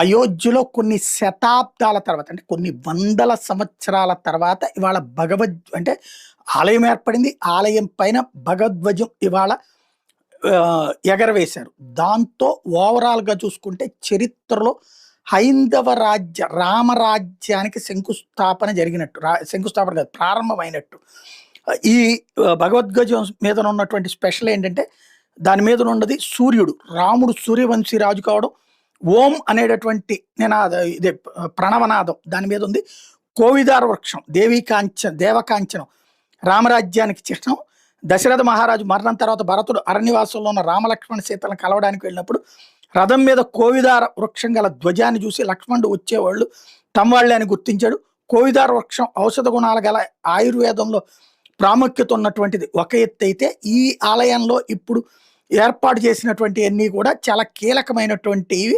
అయోధ్యలో కొన్ని శతాబ్దాల తర్వాత అంటే కొన్ని వందల సంవత్సరాల తర్వాత ఇవాళ భగవద్ అంటే ఆలయం ఏర్పడింది. ఆలయం పైన భగవధ్వజం ఇవాళ ఎగరవేశారు. దాంతో ఓవరాల్గా చూసుకుంటే చరిత్రలో హైందవ రాజ్య రామరాజ్యానికి శంకుస్థాపన జరిగినట్టు రా శంకుస్థాపన కాదు ప్రారంభమైనట్టు. ఈ భగవద్గజం మీద ఉన్నటువంటి స్పెషల్ ఏంటంటే దాని మీద ఉన్నది సూర్యుడు. రాముడు సూర్యవంశీ రాజు కావడం ఓం అనేటటువంటి నినాద ఇదే ప్రణవనాదం దాని మీద ఉంది. కోవిదార వృక్షం దేవీ దేవకాంచనం రామరాజ్యానికి చిహ్నం. దశరథ మహారాజు మరణం తర్వాత భరతుడు అరణ్యవాసంలో ఉన్న రామలక్ష్మణ సీతలను కలవడానికి వెళ్ళినప్పుడు రథం మీద కోవిదార వృక్షం గల ధ్వజాన్ని చూసి లక్ష్మణుడు వచ్చేవాళ్ళు తమ వాళ్ళే అని గుర్తించాడు. కోవిదార వృక్షం ఔషధ గుణాలు గల ఆయుర్వేదంలో ప్రాముఖ్యత ఉన్నటువంటిది ఒక ఎత్తు అయితే ఈ ఆలయంలో ఇప్పుడు ఏర్పాటు చేసినటువంటి అన్నీ కూడా చాలా కీలకమైనటువంటివి.